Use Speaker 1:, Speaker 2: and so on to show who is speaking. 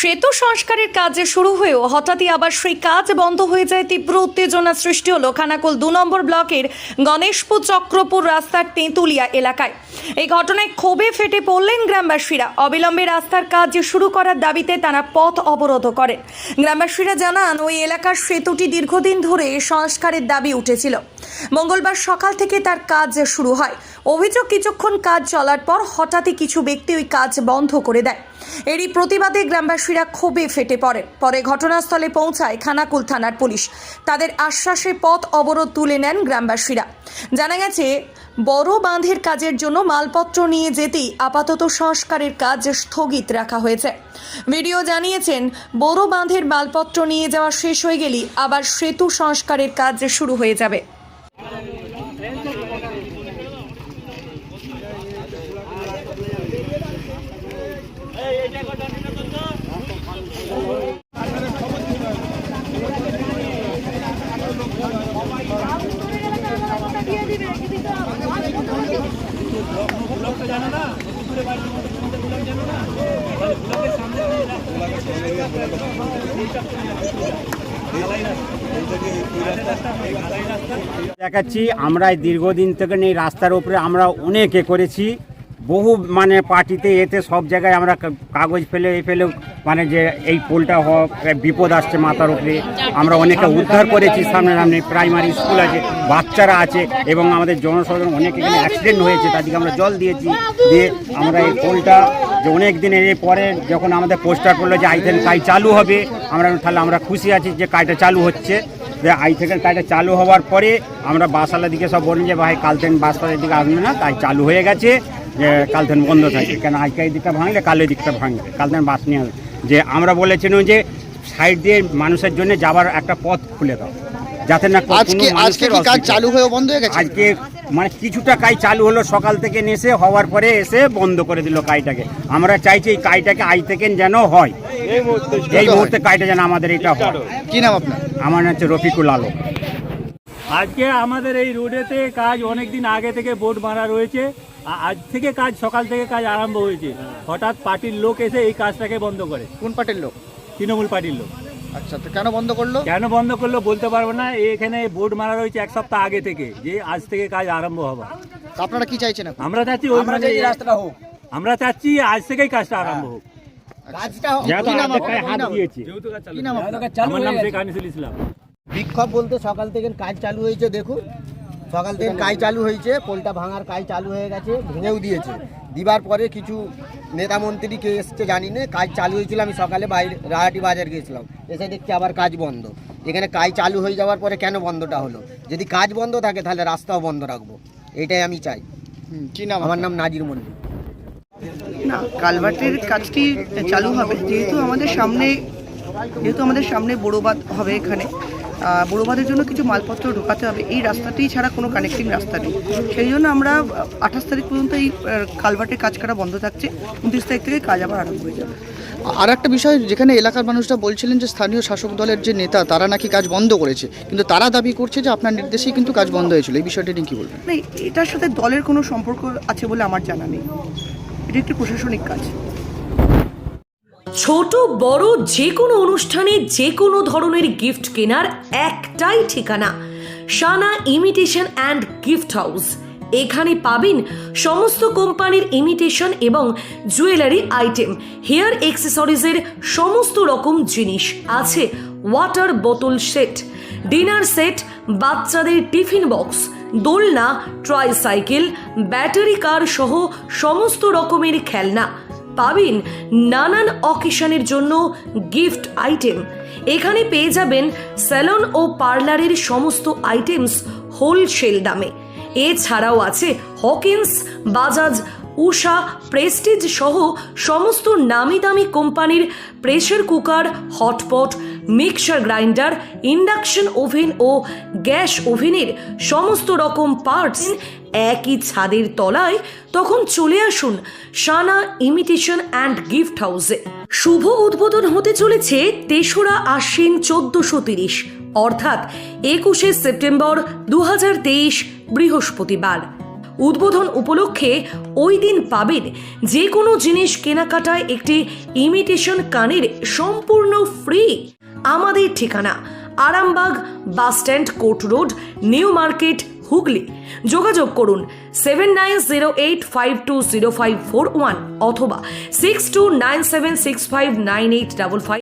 Speaker 1: সেতু সংস্কারের কাজ শুরু হয়েও হঠাৎই আবার সেই কাজ বন্ধ হয়ে যায় তীব্র উত্তেজনা সৃষ্টি হলো খানাকুল দু নম্বর ব্লকের গণেশপুর চক্রপুর রাস্তার তেঁতুলিয়া এলাকায়। এই ঘটনায় ক্ষোভে ফেটে পড়লেন গ্রামবাসীরা। অবিলম্বে রাস্তার কাজ শুরু করার দাবিতে তারা পথ অবরোধ করেন। গ্রামবাসীরা জানান, ওই এলাকার সেতুটি দীর্ঘদিন ধরে সংস্কারের দাবি উঠেছিল। মঙ্গলবার সকাল থেকে তার কাজ শুরু হয়। অভিযোগ, কিছুক্ষণ কাজ চলার পর হঠাৎই কিছু ব্যক্তি ওই কাজ বন্ধ করে দেয়। এরই প্রতিবাদে গ্রামবাসীরা ক্ষোভে ফেটে পড়ে পরে ঘটনাস্থলে পৌঁছায় খানাকুল থানার পুলিশ। তাদের আশ্বাসে পথ অবরোধ তুলে নেন গ্রামবাসীরা। জানা গেছে, বড় বাঁধের কাজের জন্য মালপত্র নিয়ে যেতেই আপাতত সংস্কারের কাজ স্থগিত রাখা হয়েছে। ভিডিও জানিয়েছেন, বড় বাঁধের মালপত্র নিয়ে যাওয়া শেষ হয়ে গেলেই আবার সেতু সংস্কারের কাজ শুরু হয়ে যাবে।
Speaker 2: দেখাচ্ছি আমরা দীর্ঘদিন থেকে এই রাস্তার উপরে আমরা অনেকে করেছি। বহু মানে পার্টিতে এতে সব জায়গায় আমরা কাগজ ফেলে, এ ফেলে মানে যে এই পোলটা হোক বিপদ আসছে মাথার উপরে। আমরা অনেকে উদ্ধার করেছি সামনে সামনে, প্রাইমারি স্কুল আছে, বাচ্চারা আছে, এবং আমাদের জনসাধারণ অনেক এখানে অ্যাক্সিডেন্ট হয়েছে, তাদেরকে আমরা জল দিয়েছি, দিয়ে আমরা এই পোলটা যে অনেক দিনের এর পরে যখন আমাদের পোস্টার করল যে আইতেন কাজ চালু হবে, আমরা তাহলে আমরা খুশি আছি যে কাজটা চালু হচ্ছে। যে আই থেকে কাজটা চালু হওয়ার পরে আমরা বাসালার দিকে সব বলি যে ভাই, কাল থেকে বাসপালের দিকে আসবে না, তাই চালু হয়ে গেছে। যে কাল থেকে বন্ধ থাকে কেন আজকে এই দিকটা ভাঙলে কাল এই দিকটা ভাঙবে কাল থেকে বাস নিয়ে। যে আমরা বলেছিলাম যে সাইড দিয়ে মানুষের জন্য যাবার একটা পথ খুলে দাও যাতে না
Speaker 3: আজকে আজকে কি কাজ চালু হয়ে বন্ধ হয়ে গেছে?
Speaker 2: আজকে মানে কিছুটা কাজ চালু হলো সকাল থেকে এসে হওয়ার পরে এসে বন্ধ করে দিল কাজটাকে। আমরা চাইছি এই কাজটাকে আজ থেকে যেন হয়। এই মুহূর্তে কাজটা যেন আমাদের এটা হয়।
Speaker 3: কি নাম আপনার?
Speaker 2: আমার নাম হচ্ছে রফিকুল আলম।
Speaker 4: আজকে আমাদের এই রোডেতে কাজ অনেক দিন আগে থেকে বোর্ড মারা রয়েছে। আজ থেকে কাজ সকাল থেকে কাজ আরম্ভ হয়েছে। হঠাৎ পার্টির লোক এসে এই কাজটাকে বন্ধ করে।
Speaker 3: কোন পার্টির লোক?
Speaker 4: তৃণমূল পার্টির লোক।
Speaker 3: আচ্ছা তো কেন বন্ধ করল?
Speaker 4: কেন বন্ধ করল বলতে পারব না। এখানে বোর্ড মারা রয়েছে এক সপ্তাহ আগে থেকে যে আজ থেকে কাজ আরম্ভ হবে
Speaker 3: আপনারা কি চাইছেন
Speaker 4: আমরা চাচ্ছি ওই রাস্তাটা হোক। আমরা চাচ্ছি আজ থেকেই কাজটা আরম্ভ হোক? আমার নাম শেখ আনিসুল ইসলাম।
Speaker 5: বিক্ষোভ বলতে সকাল থেকে কাজ চালু হয়েছে দেখুন। সকাল থেকে কাজ চালু হয়েছে পোলটা ভাঙার কাজ চালু হয়ে গেছে ভেঙেও দিয়েছে। দিবার পরে কিছু নেতা মন্ত্রী কে এসছে জানি না কাজ চালু হয়েছিল আমি সকালে বাইরে রাহাটি বাজার গিয়েছিলাম। এসে দেখছি আবার কাজ বন্ধ। এখানে কাজ চালু হয়ে যাওয়ার পরে কেন বন্ধটা হলো? যদি কাজ বন্ধ থাকে তাহলে রাস্তাও বন্ধ রাখব। এটাই আমি চাই।
Speaker 3: কি নাম
Speaker 5: আমার নাম নাজির মন্ডল।
Speaker 6: না কালভার্টের কাজটি চালু হবে যেহেতু আমাদের সামনে যেহেতু আমাদের সামনে বড় বাঁধ হবে এখানে। আহ, বড় বাঁধের জন্য কিছু মালপত্র ঢোকাতে হবে। এই রাস্তাটি ছাড়া কোনো কানেক্টিং রাস্তা নেই। সেই জন্য আমরা আঠাশ তারিখ পর্যন্ত এই কালভার্টের কাজ করা বন্ধ থাকছে। উনত্রিশ তারিখ থেকে কাজ আবার আরম্ভ হয়ে যাবে।
Speaker 3: আর একটা বিষয় যেখানে এলাকার মানুষরা বলছিলেন যে স্থানীয় শাসক দলের যে নেতা তারা নাকি কাজ বন্ধ করেছে। কিন্তু তারা দাবি করছে যে আপনার নির্দেশেই কিন্তু কাজ বন্ধ হয়েছিল। এই বিষয়টা নিয়ে কী বলবেন?
Speaker 6: না এটার সাথে দলের কোনো সম্পর্ক আছে বলে আমার জানা নেই। এটা একটি প্রশাসনিক কাজ।
Speaker 1: ছোট, বড়, যে কোনো অনুষ্ঠানে যে কোনো ধরনের গিফট কেনার একটাই ঠিকানা। Sana imitation and gift house এখানে পাবেন সমস্ত কোম্পানির ইমিটেশন এবং জুয়েলারি আইটেম হেয়ার অ্যাক্সেসরিজের সমস্ত রকম জিনিস। আছে ওয়াটার বোতল সেট ডিনার সেট বাচ্চাদের টিফিন বক্স দোলনা ট্রাইসাইকেল ব্যাটারি কার সহ সমস্ত রকমের খেলনা। পাবেন নানান অকেশনের জন্য গিফট আইটেম। এখানে পেয়ে যাবেন স্যালন ও পার্লারের সমস্ত আইটেমস হোলসেল দামে। এছাড়াও আছে হকিন্স, বাজাজ উষা প্রেস্টিজ সহ সমস্ত নামি দামি কোম্পানির pressure cooker, hotpot, mixer grinder, induction oven ও গ্যাস ওভেনের সমস্ত রকম পার্টস একই ছাদের তলায় তখন চলে আসুন সানা ইমিটেশন অ্যান্ড গিফট হাউসে। শুভ উদ্বোধন হতে চলেছে তেসরা আশ্বিন চোদ্দশো তিরিশ, অর্থাৎ একুশে সেপ্টেম্বর দু হাজার তেইশ বৃহস্পতিবার। উদ্বোধন উপলক্ষে ওই দিন পাবেন যে কোনো জিনিস কেনাকাটায় একটি ইমিটেশন কানের সম্পূর্ণ ফ্রি আমাদের ঠিকানা, Arambagh bus stand court road, new market, Hooghly. যোগাযোগ করুন seven nine zero eight five two zero five four one অথবা six two nine seven six five nine eight double five